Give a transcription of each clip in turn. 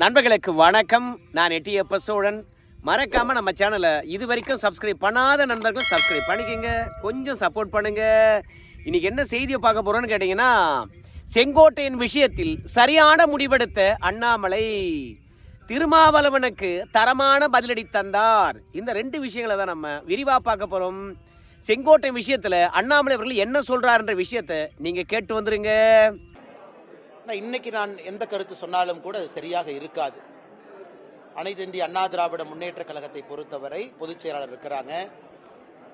நண்பர்களுக்கு வணக்கம். நான் எட்டியப்ப சோழன். மறக்காம நம்ம சேனலை இது வரைக்கும் சப்ஸ்கிரைப் பண்ணாத நண்பர்கள் சப்ஸ்கிரைப் பண்ணிக்கோங்க. கொஞ்சம் சப்போர்ட் பண்ணுங்க. இன்னைக்கு என்ன செய்தியை பார்க்க போறோம்னு கேட்டிங்கன்னா செங்கோட்டையின் விஷயத்தில் சரியான முடிவெடுத்த அண்ணாமலை திருமாவளவனுக்கு தரமான பதிலடி தந்தார். இந்த ரெண்டு விஷயங்களை தான் நம்ம விரிவாக பார்க்க போகிறோம் செங்கோட்டை விஷயத்தில் அண்ணாமலை அவர்கள் என்ன சொல்கிறாருன்ற விஷயத்தை நீங்கள் கேட்டு வந்துருங்க. ஆனால் இன்னைக்கு நான் எந்த கருத்து சொன்னாலும் கூட அது சரியாக இருக்காது. அனைத்து இந்திய அண்ணா திராவிட முன்னேற்ற கழகத்தை பொறுத்தவரை பொதுச் செயலாளர் இருக்கிறாங்க.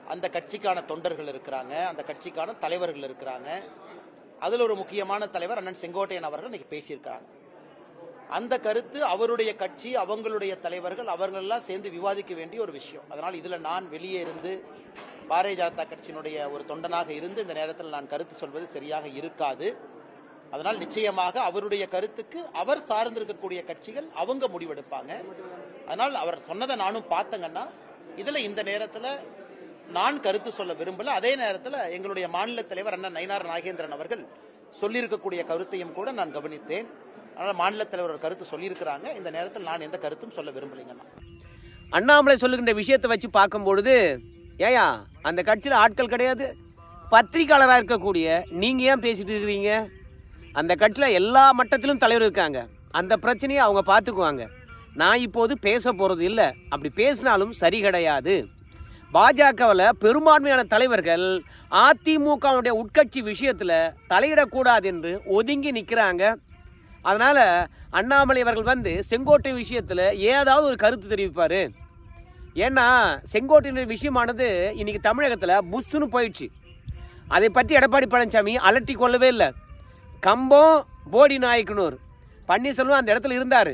அந்த கட்சிக்கான தொண்டர்கள் இருக்கிறாங்க. அந்த கட்சிக்கான தலைவர்கள் இருக்கிறாங்க. அதில் ஒரு முக்கியமான தலைவர் அண்ணன் செங்கோட்டையன் அவர்கள் இன்னைக்கு பேசியிருக்கிறாங்க. அந்த கருத்து அவருடைய கட்சி அவங்களுடைய தலைவர்கள் அவர்களெல்லாம் சேர்ந்து விவாதிக்க வேண்டிய ஒரு விஷயம். அதனால் இதில் நான் வெளியே இருந்து பாரதிய ஜனதா கட்சியினுடைய ஒரு தொண்டனாக இருந்து இந்த நேரத்தில் நான் கருத்து சொல்வது சரியாக இருக்காது. அதனால் நிச்சயமாக அவருடைய கருத்துக்கு அவர் சார்ந்திருக்கக்கூடிய கட்சிகள் அவங்க முடிவெடுப்பாங்க. அதனால் அவர் சொன்னதை நானும் பார்த்தங்கன்னா இதுல இந்த நேரத்துல நான் கருத்து சொல்ல விரும்பல. அதே நேரத்தில் எங்களுடைய மாநில தலைவர் அண்ணன் நயினார் நாகேந்திரன் அவர்கள் சொல்லியிருக்கக்கூடிய கருத்தையும் கூட நான் கவனித்தேன். அதனால் மாநில தலைவர் கருத்து சொல்லியிருக்கிறாங்க. இந்த நேரத்தில் நான் எந்த கருத்தும் சொல்ல விரும்பலைங்கண்ணா. அண்ணாமலை சொல்லுகின்ற விஷயத்தை வச்சு பார்க்கும்பொழுது ஏயா அந்த கட்சியில் ஆட்கள் கிடையாது. பத்திரிக்கையாளராக இருக்கக்கூடிய நீங்கள் ஏன் பேசிட்டு இருக்கிறீங்க? அந்த கட்சியில் எல்லா மட்டத்திலும் தலைவர் இருக்காங்க. அந்த பிரச்சனையை அவங்க பார்த்துக்குவாங்க. நான் இப்போது பேச போகிறது இல்லை. அப்படி பேசினாலும் சரி கிடையாது. பாஜகவில் பெரும்பான்மையான தலைவர்கள் அதிமுகவுடைய உட்கட்சி விஷயத்தில் தலையிடக்கூடாது என்று ஒதுங்கி நிற்கிறாங்க அதனால் அண்ணாமலை அவர்கள் வந்து செங்கோட்டை விஷயத்தில் ஏதாவது ஒரு கருத்து தெரிவிப்பார். ஏன்னா செங்கோட்டையினர் விஷயமானது இன்றைக்கி தமிழகத்தில் புஷ்ஷுன்னு போயிடுச்சு. அதை பற்றி எடப்பாடி பழனிசாமி அலட்டி கொள்ளவே இல்லை. கம்பம் போடி நாயக்கனூர் பன்னீர்செல்வம் அந்த இடத்துல இருந்தார்.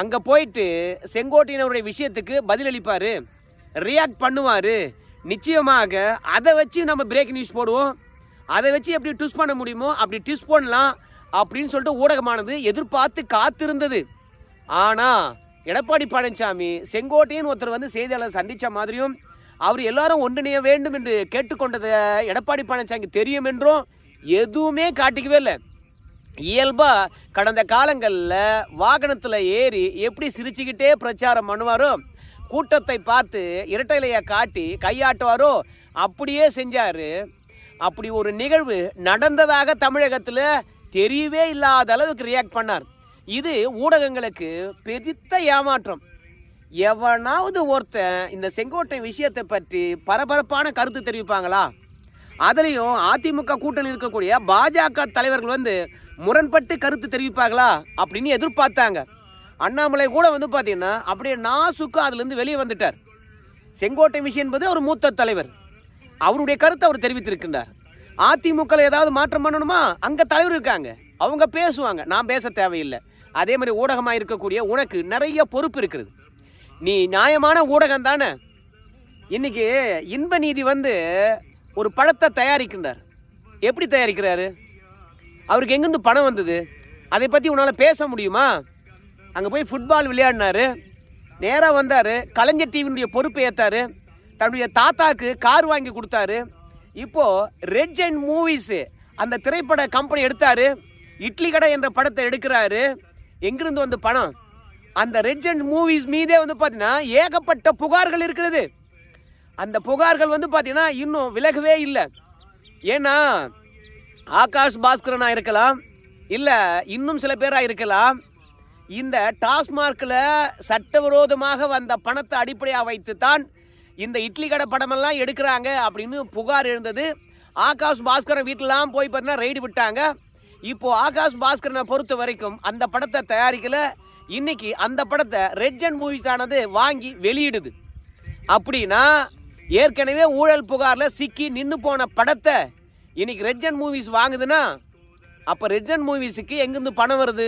அங்கே போயிட்டு செங்கோட்டையினருடைய விஷயத்துக்கு பதிலளிப்பார். ரியாக்ட் பண்ணுவார். நிச்சயமாக அதை வச்சு நம்ம பிரேக் நியூஸ் போடுவோம். அதை வச்சு எப்படி ட்விஸ் பண்ண முடியுமோ அப்படி ட்விஸ் பண்ணலாம் அப்படின்னு சொல்லிட்டு ஊடகமானது எதிர்பார்த்து காத்திருந்தது. ஆனால் எடப்பாடி பழனிசாமி செங்கோட்டையன் ஒருத்தர் வந்து செய்தியாளர் சந்தித்த மாதிரியும் அவர் எல்லாரும் ஒன்றிணைய வேண்டும் என்று கேட்டுக்கொண்டதை எடப்பாடி பழனிசாமிக்கு தெரியும் என்றும் எதுவுமே காட்டிக்கவே இல்லை. இயல்பாக கடந்த காலங்களில் வாகனத்தில் ஏறி எப்படி சிரிச்சுக்கிட்டே பிரச்சாரம் பண்ணுவாரோ கூட்டத்தை பார்த்து இரட்டைலையை காட்டி கையாட்டுவாரோ அப்படியே செஞ்சார். அப்படி ஒரு நிகழ்வு நடந்ததாக தமிழகத்தில் தெரியவே இல்லாத அளவுக்கு ரியாக்ட் பண்ணார். இது ஊடகங்களுக்கு பெரித்த ஏமாற்றம். எவனாவது ஒருத்தன் இந்த செங்கோட்டை விஷயத்தை பற்றி பரபரப்பான கருத்து தெரிவிப்பாங்களா? அதுலேயும் அதிமுக கூட்டணி இருக்கக்கூடிய பாஜக தலைவர்கள் வந்து முரண்பட்டு கருத்து தெரிவிப்பாங்களா அப்படின்னு எதிர்பார்த்தாங்க. அண்ணாமலை கூட வந்து பார்த்தீங்கன்னா அப்படியே நாசுக்கு அதுலேருந்து வெளியே வந்துட்டார். செங்கோட்டை விஷயம் என்பது ஒரு மூத்த தலைவர். அவருடைய கருத்தை அவர் தெரிவித்திருக்கின்றார். அதிமுக ஏதாவது மாற்றம் பண்ணணுமா? அங்கே தலைவர் இருக்காங்க. அவங்க பேசுவாங்க. நான் பேச தேவையில்லை. அதே மாதிரி ஊடகமாக இருக்கக்கூடிய உனக்கு நிறைய பொறுப்பு இருக்குது நீ நியாயமான ஊடகம் தானே. இன்னைக்கு இன்ப நீதி வந்து ஒரு பழத்தை தயாரிக்கின்றார். எப்படி தயாரிக்கிறாரு? அவருக்கு எங்கேருந்து பணம் வந்தது? அதை பற்றி உன்னால் பேச முடியுமா? அங்கே போய் ஃபுட்பால் விளையாடினாரு. நேராக வந்தார். கலைஞர் டிவியினுடைய பொறுப்பை ஏற்றார் தன்னுடைய தாத்தாக்கு கார் வாங்கி கொடுத்தாரு. இப்போது ரெட் அண்ட் மூவிஸு அந்த திரைப்பட கம்பெனி எடுத்தார். இட்லி கடை என்ற படத்தை எடுக்கிறாரு. எங்கிருந்து வந்து பணம்? அந்த ரெட் அண்ட் மூவிஸ் மீதே வந்து பார்த்தீங்கன்னா ஏகப்பட்ட புகார்கள் இருக்கிறது. அந்த புகார்கள் வந்து பார்த்தீங்கன்னா இன்னும் விலகவே இல்லை. ஏன்னா ஆகாஷ் பாஸ்கரனாக இருக்கலாம். இல்லை இன்னும் சில பேராக இருக்கலாம். இந்த டாஸ்மார்க்கில் சட்டவிரோதமாக வந்த பணத்தை அடிப்படையாக வைத்து தான் இந்த இட்லி கடை படமெல்லாம் எடுக்கிறாங்க அப்படின்னு புகார் எழுந்தது. ஆகாஷ் பாஸ்கரன் வீட்டிலாம் போய் பார்த்தீங்கன்னா ரெய்டு விட்டாங்க. இப்போது ஆகாஷ் பாஸ்கரனை பொறுத்த வரைக்கும் அந்த படத்தை தயாரிக்கல. இன்னைக்கு அந்த படத்தை ரெட்ஜன் மூவிஸானது வாங்கி வெளியிடுது. அப்படின்னா ஏற்கனவே ஊழல் புகாரில் சிக்கி நின்று போன படத்தை இன்னைக்கு ரெட்ஜன் மூவிஸ் வாங்குதுன்னா அப்போ ரெட் மூவிஸுக்கு எங்கேருந்து பணம் வருது?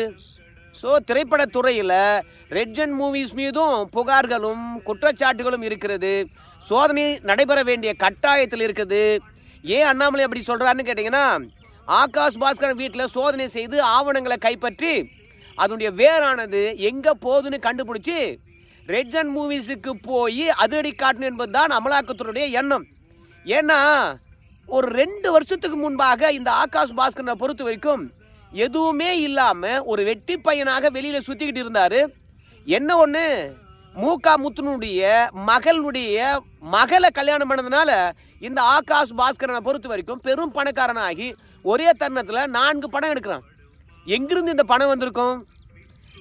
ஸோ திரைப்படத்துறையில் ரெட் மூவிஸ் மீதும் புகார்களும் குற்றச்சாட்டுகளும் இருக்கிறது. சோதனை நடைபெற வேண்டிய கட்டாயத்தில் இருக்குது. ஏன் அண்ணாமலை அப்படி சொல்கிறாருன்னு கேட்டிங்கன்னா ஆகாஷ் பாஸ்கரன் வீட்டில் சோதனை செய்து ஆவணங்களை கைப்பற்றி அதனுடைய வேரானது எங்கே போகுதுன்னு கண்டுபிடிச்சி ரெட் மூவிஸுக்கு போய் அதிரடி காட்டணும் என்பது தான் அமலாக்கத்துறையுடைய எண்ணம். ஏன்னா ஒரு ரெண்டு வருஷத்துக்கு முன்பாக இந்த ஆகாஷ் பாஸ்கரனை பொறுத்த வரைக்கும் எதுவுமே இல்லாமல் ஒரு வெட்டி பையனாக வெளியில் சுற்றிக்கிட்டு இருந்தார். என்ன ஒன்று மூகா முத்துனுடைய மகளுடைய மகளை கல்யாணம் பண்ணதுனால இந்த ஆகாஷ் பாஸ்கரனை பொறுத்த வரைக்கும் பெரும் பணக்காரனாகி ஒரே தருணத்தில் நான்கு படம் எடுக்கிறான். எங்கிருந்து இந்த பணம் வந்திருக்கும்?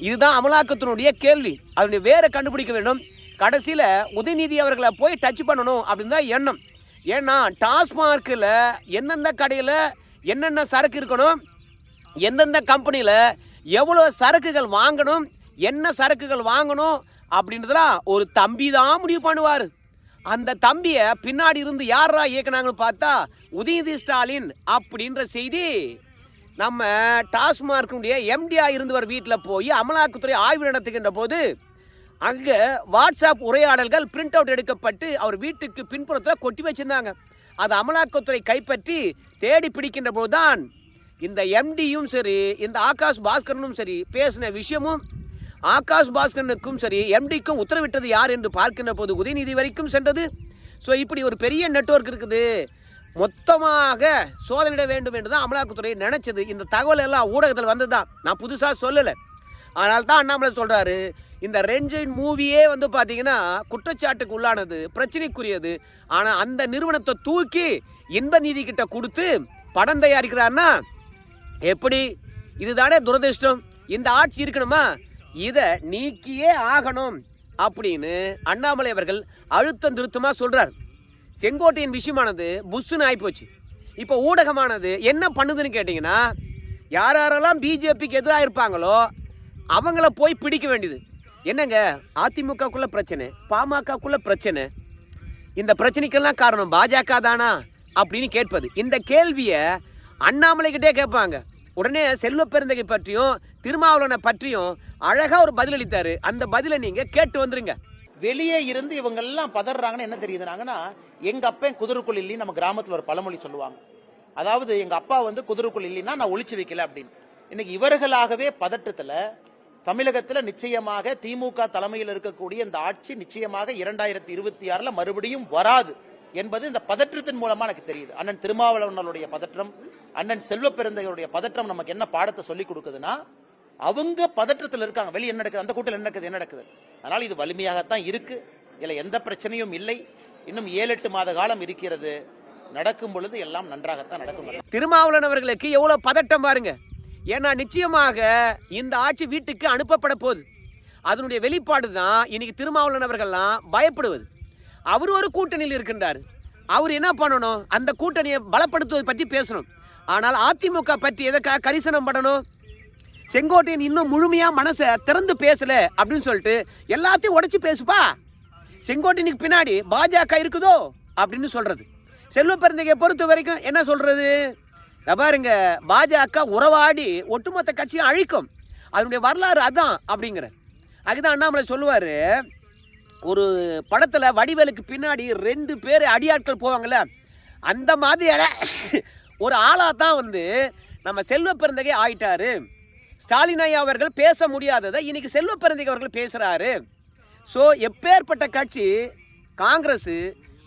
இதுதான் அமலாக்கத்தினுடைய கேள்வி. அதனுடைய வேற கண்டுபிடிக்க வேண்டும். கடைசியில் உதயநிதி அவர்களை போய் டச் பண்ணணும் அப்படின்னு தான் எண்ணம். ஏன்னா டாஸ்மார்க்கில் எந்தெந்த கடையில் என்னென்ன சரக்கு இருக்கணும் எந்தெந்த கம்பெனியில் எவ்வளோ சரக்குகள் வாங்கணும் என்ன சரக்குகள் வாங்கணும் அப்படின்றதுலாம் ஒரு தம்பி தான் முடிவு பண்ணுவார். அந்த தம்பியை பின்னாடி இருந்து யாரா இயக்குனாங்கன்னு பார்த்தா உதயநிதி ஸ்டாலின் அப்படின்ற செய்தி நம்ம டாஸ்மார்க்கினுடைய எம்டிஆ இருந்தவர் வீட்டில் போய் அமலாக்கத்துறை ஆய்வு நடத்துகின்ற போது அங்கே வாட்ஸ்அப் உரையாடல்கள் பிரிண்ட் அவுட் எடுக்கப்பட்டு அவர் வீட்டுக்கு பின்புறத்தில் கொட்டி வச்சிருந்தாங்க. அது அமலாக்கத்துறை கைப்பற்றி தேடி பிடிக்கின்ற போதுதான் இந்த எம்டியும் சரி இந்த ஆகாஷ் பாஸ்கரனும் சரி பேசின விஷயமும் ஆகாஷ் பாஸ்கரனுக்கும் சரி எம்டிக்கும் உத்தரவிட்டது யார் என்று பார்க்கின்ற போது உதயநிதி வரைக்கும் சென்றது. ஸோ இப்படி ஒரு பெரிய நெட்வொர்க் இருக்குது. மொத்தமாக சோதனையிட வேண்டும் என்று தான் அமலாக்கத்துறை நினைச்சது. இந்த தகவல் எல்லாம் ஊடகத்தில் வந்தது தான் நான் புதுசாக சொல்லலை. ஆனால் தான் அண்ணாமலை சொல்கிறாரு இந்த ரெஞ்சைன் மூவியே வந்து பார்த்தீங்கன்னா குற்றச்சாட்டுக்கு உள்ளானது பிரச்சனைக்குரியது. ஆனால் அந்த நிறுவனத்தை தூக்கி இன்ப நீதி கிட்ட கொடுத்து படம் தயாரிக்கிறாருன்னா எப்படி? இதுதானே துரதிர்ஷ்டம். இந்த ஆட்சி இருக்கணுமா? இதை நீக்கியே ஆகணும் அப்படின்னு அண்ணாமலை அவர்கள் அழுத்தம் திருத்தமாக சொல்கிறார் செங்கோட்டையின் விஷயமானது புஷ்ஷுன்னு ஆகிப்போச்சு இப்போ ஊடகமானது என்ன பண்ணுதுன்னு கேட்டிங்கன்னா யார் யாரெல்லாம் பிஜேபிக்கு எதிராக இருப்பாங்களோ அவங்கள போய் பிடிக்க வேண்டியது. என்னங்க? அதிமுகக்குள்ள பிரச்சனை பாமகக்குள்ள பிரச்சனை. இந்த பிரச்சனைக்கெல்லாம் காரணம் பாஜக தானா? அப்படின்னு கேட்பது. இந்த கேள்வியை அண்ணாமலைக்கிட்டே கேட்பாங்க. உடனே செல்வ பெருந்தகை பற்றியும் திருமாவளவனை பற்றியும் அழகாக ஒரு பதிலளித்தாரு அந்த பதிலை நீங்கள் கேட்டு வந்துருங்க. வெளியே இருந்து இவங்க எல்லாம் பதறாங்கன்னு என்ன தெரியுதுனாங்கன்னா எங்க அப்பன் குதிரைக்குள் இல்லைன்னு நம்ம கிராமத்துல ஒரு பழமொழி சொல்லுவாங்க. அதாவது எங்க அப்பா வந்து குதிரைக்குள் இல்லைன்னா நான் ஒழிச்சு வைக்கல அப்படின்னு. இன்னைக்கு இவர்களாகவே பதற்றத்துல தமிழகத்தில் நிச்சயமாக திமுக தலைமையில் இருக்கக்கூடிய இந்த ஆட்சி நிச்சயமாக இரண்டாயிரத்தி இருபத்தி ஆறுல மறுபடியும் வராது என்பது இந்த பதற்றத்தின் மூலமா எனக்கு தெரியுது. அண்ணன் திருமாவளவனுடைய பதற்றம் அண்ணன் செல்வ பெருந்தையருடைய பதற்றம் நமக்கு என்ன பாடத்தை சொல்லி கொடுக்குதுன்னா அவங்க பதற்றத்தில் இருக்காங்க. வெளியே என்ன நடக்குது? அந்த கூட்டத்தில் என்ன நடக்குது? என்ன நடக்குது? அதனால இது வலிமையாகத்தான் இருக்கு. இதுல எந்த பிரச்சனையும் இல்லை. இன்னும் ஏழு எட்டு மாத காலம் இருக்கிறது. நடக்கும் பொழுது எல்லாம் நன்றாகத்தான் நடக்கும். திருமாவளவன் அவர்களுக்கு எவ்வளோ பதட்டம் பாருங்க. ஏன்னா நிச்சயமாக இந்த ஆட்சி வீட்டுக்கு அனுப்பப்பட போகுது. அதனுடைய வெளிப்பாடு தான் இன்னைக்கு திருமாவளவர்கள்லாம் பயப்படுவது. அவர் ஒரு கூட்டணியில் இருக்கின்றார். அவர் என்ன பண்ணணும்? அந்த கூட்டணியை பலப்படுத்துவது பற்றி பேசணும். ஆனால் அதிமுக பற்றி எதற்காக கரிசனம் பண்ணணும் செங்கோட்டையன் இன்னும் முழுமையாக மனசை திறந்து பேசலை அப்படின்னு சொல்லிட்டு எல்லாத்தையும் உடச்சி பேசுப்பா. செங்கோட்டையனுக்கு பின்னாடி பாஜக இருக்குதோ அப்படின்னு சொல்கிறது செல்வ பெருந்தகையை பொறுத்த வரைக்கும் என்ன சொல்கிறது பாருங்க பாஜக உறவாடி ஒட்டுமொத்த கட்சியும் அழிக்கும். அதனுடைய வரலாறு அதான் அப்படிங்கிற அதுதான் அண்ணாமலை சொல்லுவார் ஒரு படத்தில் வடிவேலுக்கு பின்னாடி ரெண்டு பேர் அடியாட்கள் போவாங்கல்ல அந்த மாதிரியான ஒரு ஆளாக தான் வந்து நம்ம செல்வ பிறந்தகை ஆயிட்டாரு. ஸ்டாலின் ஐயா அவர்கள் பேச முடியாததை இன்னைக்கு செல்வ பிறந்தகை அவர்கள் பேசுகிறாரு ஸோ எப்பேற்பட்ட கட்சி காங்கிரஸ்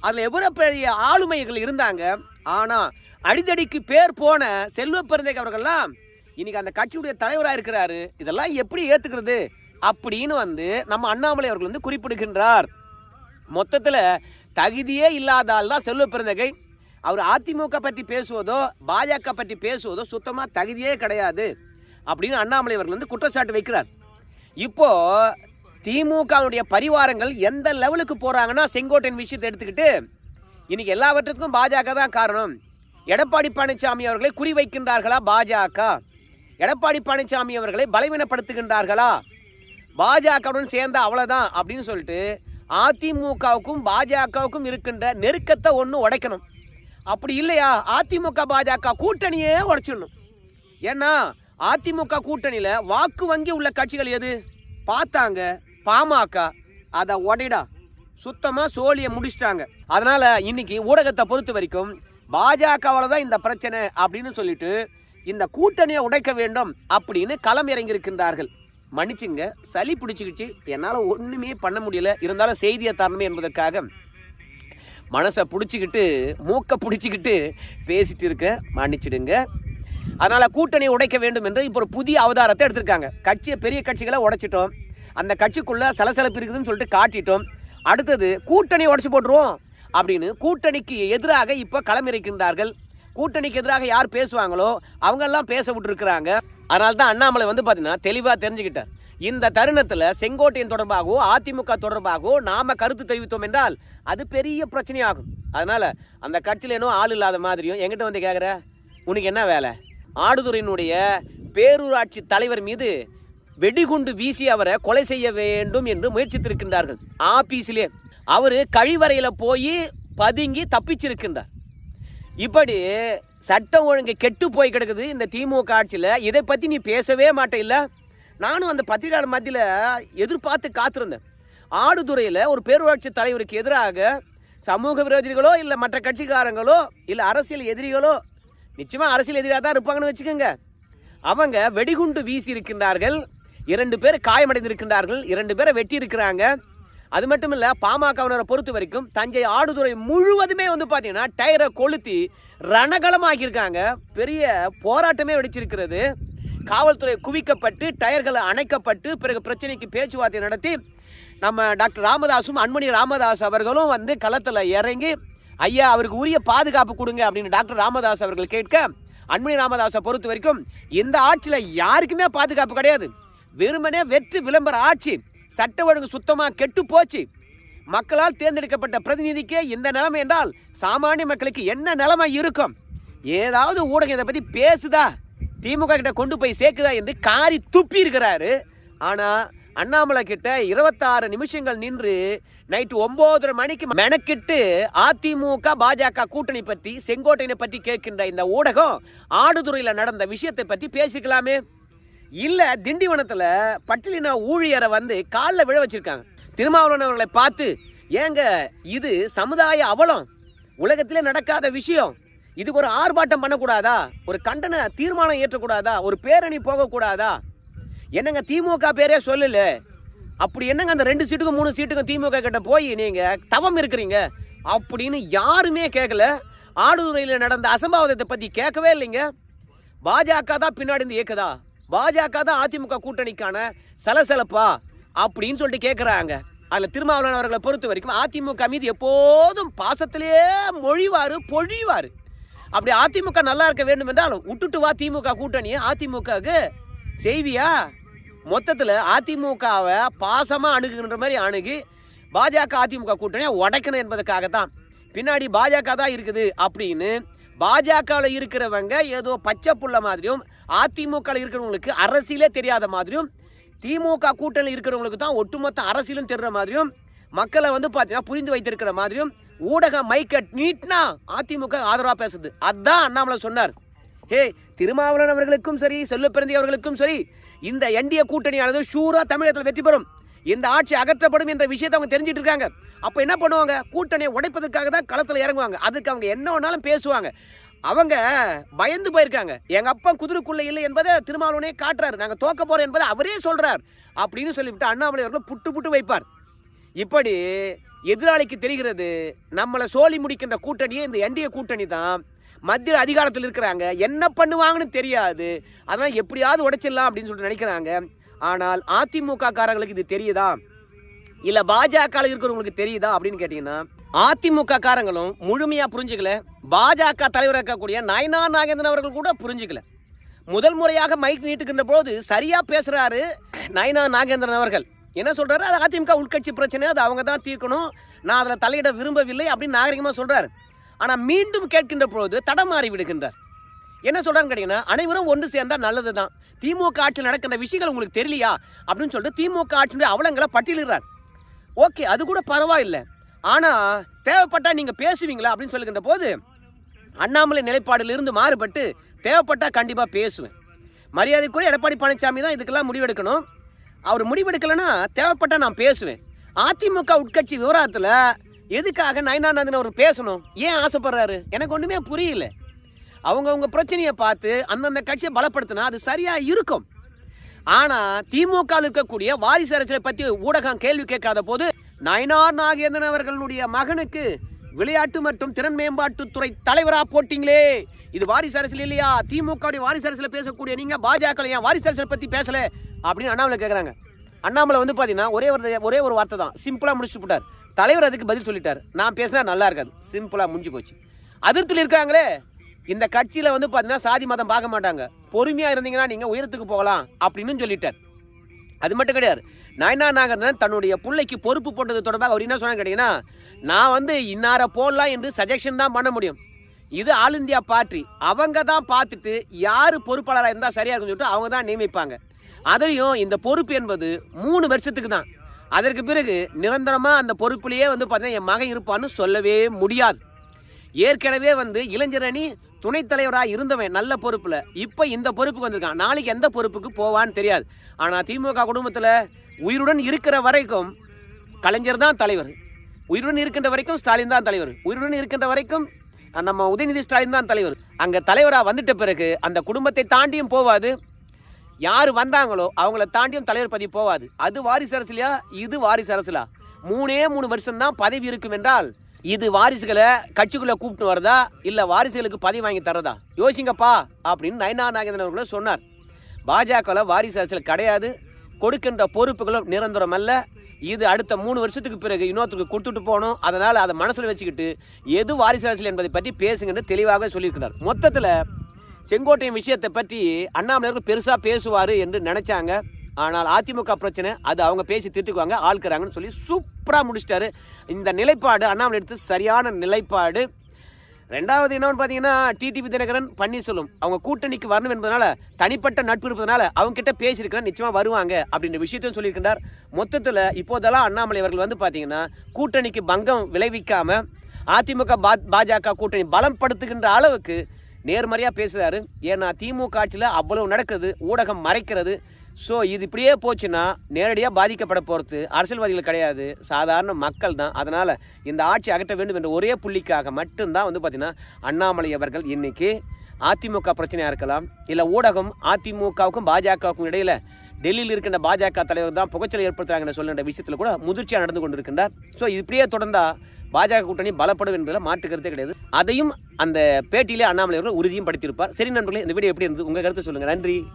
அதில் எவ்வளோ பெரிய ஆளுமைகள் இருந்தாங்க ஆனால் அடிதடிக்கு பேர் போன செல்வ பெருந்தேக் அவர்கள்லாம் இன்னைக்கு அந்த கட்சியுடைய தலைவராக இருக்கிறாரு. இதெல்லாம் எப்படி ஏற்றுக்கிறது அப்படின்னு வந்து நம்ம அண்ணாமலை அவர்கள் வந்து குறிப்பிடுகின்றார். மொத்தத்தில் தகுதியே இல்லாதால் தான் செல்வ பெருந்தகை. அவர் அதிமுக பற்றி பேசுவதோ பாஜக பற்றி பேசுவதோ சுத்தமாக தகுதியே கிடையாது அப்படின்னு அண்ணாமலை அவர்கள் வந்து குற்றச்சாட்டு வைக்கிறார். இப்போ திமுகவுடைய பரிவாரங்கள் எந்த லெவலுக்கு போகிறாங்கன்னா செங்கோட்டையின் விஷயத்தை எடுத்துக்கிட்டு இன்னைக்கு எல்லாவற்றுக்கும் பாஜக தான் காரணம். எடப்பாடி பழனிசாமி அவர்களை குறிவைக்கின்றார்களா பாஜக? எடப்பாடி பழனிசாமி அவர்களை பலவீனப்படுத்துகின்றார்களா? பாஜகவுடன் சேர்ந்த அவ்வளோதான் அப்படின்னு சொல்லிட்டு அதிமுகவுக்கும் பாஜகவுக்கும் இருக்கின்ற நெருக்கத்தை ஒன்று உடைக்கணும். அப்படி இல்லையா? அதிமுக பாஜக கூட்டணியே உடைச்சிடணும். ஏன்னா அதிமுக கூட்டணியில் வாக்கு வங்கி உள்ள கட்சிகள் எது? பார்த்தாங்க பாமக. அதை உடைடா. சுத்தமாக சோழியை முடிச்சிட்டாங்க. அதனால் இன்னைக்கு ஊடகத்தை பொறுத்த வரைக்கும் பாஜகவில் தான் இந்த பிரச்சனை அப்படின்னு சொல்லிட்டு இந்த கூட்டணியை உடைக்க வேண்டும் அப்படின்னு களம் இறங்கியிருக்கின்றார்கள். மன்னிச்சுங்க சளி பிடிச்சிக்கிச்சு. என்னால் ஒன்றுமே பண்ண முடியல. இருந்தாலும் செய்தியை தரணுமே என்பதற்காக மனசை பிடிச்சிக்கிட்டு மூக்கை பிடிச்சிக்கிட்டு பேசிட்டு இருக்கேன். மன்னிச்சிடுங்க. அதனால் கூட்டணியை உடைக்க வேண்டும் என்று இப்போ ஒரு புதிய அவதாரத்தை எடுத்திருக்காங்க. கட்சியை பெரிய கட்சிகளை உடைச்சிட்டோம். அந்த கட்சிக்குள்ளே சலசலப்பு இருக்குதுன்னு சொல்லிட்டு காட்டிட்டோம். அடுத்தது கூட்டணி உடச்சி போட்டுருவோம். அப்படின்னு கூட்டணிக்கு எதிராக இப்போ களமிருக்கின்றார்கள் கூட்டணிக்கு எதிராக யார் பேசுவாங்களோ அவங்கெல்லாம் பேச விட்டுருக்குறாங்க. அதனால தான் அண்ணாமலை வந்து பார்த்தீங்கன்னா தெளிவாக தெரிஞ்சுக்கிட்டார். இந்த தருணத்தில் செங்கோட்டையன் தொடர்பாகவோ அதிமுக தொடர்பாகவோ நாம் கருத்து தெரிவித்தோம் என்றால் அது பெரிய பிரச்சனையாகும். அதனால் அந்த கட்சியில் இன்னும் ஆள் இல்லாத மாதிரியும் எங்கிட்ட வந்து கேட்குற உனக்கு என்ன வேலை? ஆடுதுறையினுடைய பேரூராட்சி தலைவர் மீது வெடிகுண்டு வீசி அவரை கொலை செய்ய வேண்டும் என்று முயற்சித்திருக்கின்றார்கள். ஆபீஸிலே அவர் கழிவறையில் போய் பதுங்கி தப்பிச்சிருக்கின்றார். இப்படி சட்டம் ஒழுங்கு கெட்டு போய் கிடக்குது இந்த திமுக ஆட்சியில். இதை பற்றி நீ பேசவே மாட்டே நானும் அந்த பத்திரிகையாளர் மத்தியில் எதிர்பார்த்து காத்திருந்தேன். ஆடுதுறையில் ஒரு பேரூராட்சி தலைவருக்கு எதிராக சமூக விரோதிகளோ இல்லை மற்ற கட்சிக்காரங்களோ இல்லை அரசியல் எதிரிகளோ நிச்சயமாக அரசியல் எதிரியாக தான் இருப்பாங்கன்னு வச்சுக்கோங்க. அவங்க வெடிகுண்டு வீசி இருக்கின்றார்கள். இரண்டு பேர் காயமடைந்திருக்கின்றார்கள். இரண்டு பேரை வெட்டி இருக்கிறாங்க அது மட்டும் இல்லை பாமகவினரை பொறுத்த வரைக்கும் தஞ்சை ஆடுதுறை முழுவதுமே வந்து பார்த்தீங்கன்னா டயரை கொளுத்தி ரணகலமாக்கியிருக்காங்க. பெரிய போராட்டமே வெடிச்சிருக்கிறது. காவல்துறை குவிக்கப்பட்டு டயர்கள் அணைக்கப்பட்டு பிறகு பிரச்சனைக்கு பேச்சுவார்த்தை நடத்தி நம்ம டாக்டர் ராமதாஸும் அன்மணி ராமதாஸ் அவர்களும் வந்து களத்தில் இறங்கி ஐயா அவருக்கு உரிய பாதுகாப்பு கொடுங்க அப்படின்னு டாக்டர் ராமதாஸ் அவர்கள் கேட்க அன்மணி ராமதாஸை பொறுத்த வரைக்கும் இந்த ஆட்சியில் யாருக்குமே பாதுகாப்பு கிடையாது. வெறுமனே வெற்றி விளம்பர ஆட்சி. சட்ட ஒழுங்கு சுத்தமாக கெட்டு போச்சு. மக்களால் தேர்ந்தெடுக்கப்பட்ட பிரதிநிதிக்கே இந்த நிலைமை என்றால் சாமானிய மக்களுக்கு என்ன நிலைமை இருக்கும்? ஏதாவது ஊடகம் இதை பற்றி பேசுதா? திமுக கிட்ட கொண்டு போய் சேர்க்குதா என்று காரி துப்பி இருக்கிறாரு. ஆனால் அண்ணாமலை கிட்ட இருபத்தாறு நிமிஷங்கள் நின்று நைட்டு ஒன்பதரை மணிக்கு மெனக்கிட்டு அதிமுக பாஜக கூட்டணி பற்றி செங்கோட்டையினை பற்றி கேட்கின்ற இந்த ஊடகம் ஆடுதுறையில் நடந்த விஷயத்தை பற்றி பேசிக்கலாமே இல்லை திண்டிவனத்தில் பட்டியலின ஊழியரை வந்து காலில் விழ வச்சிருக்காங்க. திருமாவளவன் அவர்களை பார்த்து ஏங்க இது சமுதாய அவலம். உலகத்திலே நடக்காத விஷயம். இதுக்கு ஒரு ஆர்ப்பாட்டம் பண்ணக்கூடாதா? ஒரு கண்டன தீர்மானம் ஏற்றக்கூடாதா ஒரு பேரணி போகக்கூடாதா? என்னங்க திமுக பேரே சொல்லல. அப்படி என்னங்க அந்த ரெண்டு சீட்டுக்கும் மூணு சீட்டுக்கும் திமுக கிட்ட போய் நீங்கள் தவம் இருக்கிறீங்க? அப்படின்னு யாருமே கேட்கல ஆடுதுறையில் நடந்த அசம்பாவிதத்தை பற்றி கேட்கவே இல்லைங்க. பாஜக தான் பின்னாடி இருந்து இயக்குதா? பாஜக தான் அதிமுக கூட்டணிக்கான சலசலப்பா அப்படின்னு சொல்லிட்டு கேட்குறாங்க அதில் திருமாவளவன் அவர்களை பொறுத்த வரைக்கும் அதிமுக மீது எப்போதும் பாசத்திலேயே மொழிவார் பொழிவார் அப்படி அதிமுக நல்லா இருக்க வேண்டும் என்றால் விட்டுட்டு வா திமுக கூட்டணியை. அதிமுகவுக்கு செய்வியா? மொத்தத்தில் அதிமுகவை பாசமாக அணுகுகின்ற மாதிரி அணுகி பாஜக அதிமுக கூட்டணியை உடைக்கணும் என்பதற்காகத்தான். பின்னாடி பாஜக தான் இருக்குது அப்படின்னு பாஜகவில் இருக்கிறவங்க ஏதோ பச்சை புள்ள மாதிரியும் அதிமுகவில் இருக்கிறவங்களுக்கு அரசியலே தெரியாத மாதிரியும் திமுக கூட்டணி இருக்கிறவங்களுக்கு தான் ஒட்டுமொத்த அரசியலும் தெரிற மாதிரியும் மக்களை வந்து பார்த்தீங்கன்னா புரிந்து வைத்திருக்கிற மாதிரியும் ஊடக மைக்க நீட்னா அதிமுக ஆதரவாக பேசுது. அதுதான் அண்ணாமலை சொன்னார். ஹே திருமாவளவன் அவர்களுக்கும் சரி செல்லுப்பிறந்தி அவர்களுக்கும் சரி இந்த என்டிஏ கூட்டணியானது ஷூரா தமிழகத்தில் வெற்றி பெறும். இந்த ஆட்சி அகற்றப்படும் என்ற விஷயத்தை அவங்க தெரிஞ்சிட்டு இருக்காங்க. அப்போ என்ன பண்ணுவாங்க? கூட்டணியை உடைப்பதற்காக தான் களத்தில் இறங்குவாங்க. அதுக்கு அவங்க என்ன வேணாலும் பேசுவாங்க. அவங்க பயந்து போயிருக்காங்க. எங்க அப்பா குதிரைக்குள்ள இல்லை என்பதை திருமாவளவனே காட்டுறாரு. நாங்க தோக்க போறோம் என்பதை அவரே சொல்றார். அப்படின்னு சொல்லிவிட்டு அண்ணாமலை அவர்கள் புட்டு புட்டு வைப்பார். இப்படி எதிராளிக்கு தெரிகிறது நம்மளை சோழி முடிக்கின்ற கூட்டணியே இந்த என்டிஏ கூட்டணி தான். மத்திய அதிகாரத்தில் இருக்கிறாங்க. என்ன பண்ணுவாங்கன்னு தெரியாது. அதான் எப்படியாவது உடைச்சிடலாம் அப்படின்னு சொல்லிட்டு நினைக்கிறாங்க. ஆனால் அதிமுக காரங்களுக்கு இது தெரியுதா? இல்லை பாஜக இருக்கிறவங்களுக்கு தெரியுதா அப்படின்னு கேட்டிங்கன்னா அதிமுக காரங்களும் முழுமையா புரிஞ்சுக்கல. பாஜக தலைவர் இருக்கக்கூடிய நயனா நாகேந்திரன் அவர்கள் கூட புரிஞ்சுக்கல. முதல் முறையாக மைக் நீட்டுக்கின்ற போது சரியா பேசுறாரு நயனா நாகேந்திரன் அவர்கள். என்ன சொல்றாரு? அது அதிமுக உள்கட்சி பிரச்சனை அது அவங்க தான் தீர்க்கணும். நான் அதில் தலையிட விரும்பவில்லை அப்படின்னு நாகரிகமாக சொல்றாரு. ஆனால் மீண்டும் கேட்கின்ற பொழுது தடமாறி விடுகின்றார். என்ன சொல்கிறான்னு கேட்டிங்கன்னா அனைவரும் ஒன்று சேர்ந்தால் நல்லது தான். திமுக ஆட்சியில் நடக்கின்ற விஷயங்கள் உங்களுக்கு தெரியலையா? அப்படின்னு சொல்லிட்டு திமுக ஆட்சியுடைய அவலங்களை பட்டியலிடுறார். ஓகே அது கூட பரவாயில்லை. ஆனால் தேவைப்பட்டால் நீங்கள் பேசுவீங்களா அப்படின்னு சொல்லுகின்ற போது அண்ணாமலை நிலைப்பாடிலிருந்து மாறுபட்டு தேவைப்பட்டா கண்டிப்பாக பேசுவேன். மரியாதைக்குரிய எடப்பாடி பழனிசாமி தான் இதுக்கெல்லாம் முடிவெடுக்கணும். அவர் முடிவெடுக்கலைன்னா தேவைப்பட்டா நான் பேசுவேன். அதிமுக உட்கட்சி விவரத்தில் எதுக்காக நயனானந்தன் அவர் பேசணும்? ஏன் ஆசைப்படுறாரு? எனக்கு ஒன்றுமே புரியல. அவங்கவுங்க பிரச்சனையை பார்த்து அந்தந்த கட்சியை பலப்படுத்தினா அது சரியாக இருக்கும். ஆனால் திமுக இருக்கக்கூடிய வாரிசு அரசியலை பற்றி ஊடகம் கேள்வி கேட்காத போது நயனார் நாகேந்திரன் அவர்களுடைய மகனுக்கு விளையாட்டு மற்றும் திறன் மேம்பாட்டுத்துறை தலைவராக போட்டிங்களே. இது வாரிசு அரசியல் இல்லையா? திமுக வாரிசு அரசியல் பேசக்கூடிய நீங்க பாஜக ஏன் வாரிசு அரசியல் பத்தி பேசல? அப்படின்னு அண்ணாமலை கேட்குறாங்க அண்ணாமலை வந்து பாத்தீங்கன்னா ஒரே ஒரு ஒரே ஒரு வார்த்தை தான். சிம்பிளா முடிச்சு போட்டார். தலைவர் அதுக்கு பதில் சொல்லிட்டார். நான் பேசினா நல்லா இருக்காது. சிம்பிளா முடிஞ்சு போச்சு. அதிருப்தியில் இருக்காங்களே? இந்த கட்சியில வந்து பாத்தீங்கன்னா சாதி மதம் பார்க்க மாட்டாங்க. பொறுமையா இருந்தீங்கன்னா நீங்க உயரத்துக்கு போகலாம் அப்படின்னு சொல்லிட்டார். அது மட்டும் கிடையாது. நயனா நாகேந்திரன் தன்னுடைய பிள்ளைக்கு பொறுப்பு போட்டது தொடர்பாக அவர் என்ன சொன்னான்னு கேட்டீங்கன்னா நான் வந்து இன்னார போடலாம் என்று சஜஷன் தான் பண்ண முடியும். இது ஆல் இந்தியா பார்ட்டி அவங்க தான் பார்த்துட்டு யார் பொறுப்பாளராக இருந்தால் சரியாக இருக்கும்னு சொல்லிட்டு அவங்க தான் நியமிப்பாங்க. அதுலேயும் இந்த பொறுப்பு என்பது மூணு வருஷத்துக்கு தான். அதற்கு பிறகு நிரந்தரமாக அந்த பொறுப்புலேயே வந்து பார்த்தீங்கன்னா என் மகன் இருப்பான்னு சொல்லவே முடியாது. ஏற்கனவே வந்து இளைஞரணி துணைத் தலைவராக இருந்தவன் நல்ல பொறுப்பில் இப்போ இந்த பொறுப்புக்கு வந்திருக்கான். நாளைக்கு எந்த பொறுப்புக்கு போவான்னு தெரியாது. ஆனால் திமுக குடும்பத்தில் உயிருடன் இருக்கிற வரைக்கும் கலைஞர் தான் தலைவர். உயிருடன் இருக்கின்ற வரைக்கும் ஸ்டாலின் தான் தலைவர். உயிருடன் இருக்கின்ற வரைக்கும் நம்ம உதயநிதி ஸ்டாலின் தான் தலைவர். அங்கே தலைவராக வந்துட்ட பிறகு அந்த குடும்பத்தை தாண்டியும் போவாது. யார் வந்தாங்களோ அவங்கள தாண்டியும் தலைவர் பதவி போவாது. அது வாரிசு அரசுலையா இது வாரிசு அரசுலா மூணே மூணு வருஷம் தான் பதவி இருக்கும் என்றால் இது வாரிசுகளை கட்சிக்குள்ளே கூப்பிட்டு வரதா இல்லை வாரிசுகளுக்கு பதவி வாங்கி தரதா யோசிங்கப்பா அப்படின்னு நயனா நாகேந்திரன் அவர்களும் சொன்னார். பாஜகவில் வாரிசு அரசியல் கிடையாது. கொடுக்கின்ற பொறுப்புகளும் நிரந்தரம் அல்ல இது அடுத்த மூணு வருஷத்துக்கு பிறகு இன்னொருத்தருக்கு கொடுத்துட்டு போகணும். அதனால் அதை மனசில் வச்சுக்கிட்டு எது வாரிசு அரசியல் என்பதை பற்றி பேசுங்கன்னு தெளிவாக சொல்லியிருக்கிறார். மொத்தத்தில் செங்கோட்டையின் விஷயத்தை பற்றி அண்ணாமலையர்கள் பெருசாக பேசுவார் என்று நினச்சாங்க. ஆனால் அதிமுக பிரச்சனை அது அவங்க பேசி திட்டுக்குவாங்க ஆள்கிறாங்கன்னு சொல்லி சூப்பராக முடிச்சிட்டாரு. இந்த நிலைப்பாடு அண்ணாமலை எடுத்து சரியான நிலைப்பாடு. ரெண்டாவது என்னன்னு பார்த்தீங்கன்னா டிடிபி தினகரன் பன்னீர்செல்வம். அவங்க கூட்டணிக்கு வரணும் என்பதனால தனிப்பட்ட நட்பு இருப்பதனால அவங்க கிட்ட பேசியிருக்கிறேன் நிச்சயமாக வருவாங்க அப்படின்ற விஷயத்தையும் சொல்லியிருக்கின்றார். மொத்தத்தில் இப்போதெல்லாம் அண்ணாமலை அவர்கள் வந்து பார்த்தீங்கன்னா கூட்டணிக்கு பங்கம் விளைவிக்காம அதிமுக பா பாஜக கூட்டணி பலப்படுத்துகின்ற அளவுக்கு நேர்மறையாக பேசுகிறாரு ஏன்னா திமுக ஆட்சியில் அவ்வளவு நடக்குது ஊடகம் மறைக்கிறது. ஸோ இது இப்படியே போச்சுன்னா நேரடியாக பாதிக்கப்பட போகிறது அரசியல்வாதிகள் கிடையாது. சாதாரண மக்கள் தான். அதனால் இந்த ஆட்சி அகற்ற வேண்டும் என்ற ஒரே புள்ளிக்காக மட்டும்தான் வந்து பார்த்திங்கன்னா அண்ணாமலை அவர்கள் இன்றைக்கி அதிமுக பிரச்சனையாக இருக்கலாம் இல்லை ஊடகம் அதிமுகவுக்கும் பாஜகவுக்கும் இடையில் டெல்லியில் இருக்கின்ற பாஜக தலைவர் தான் புகைச்சலை ஏற்படுத்துகிறாங்கன்னு சொல்லுன்ற விஷயத்தில் கூட முதிர்ச்சியாக நடந்து கொண்டிருக்கின்றார். ஸோ இது இப்படியே தொடர்ந்தா பாஜக கூட்டணி பலப்படும் என்பதில் மாற்று கருத்தே கிடையாது. அதையும் அந்த பேட்டியிலே அண்ணாமலை அவர்கள் உறுதியும் படுத்தியிருப்பார். சரி நண்பர்களே இந்த வீடியோ எப்படி இருந்தது? உங்கள் கருத்து சொல்லுங்கள் நன்றி.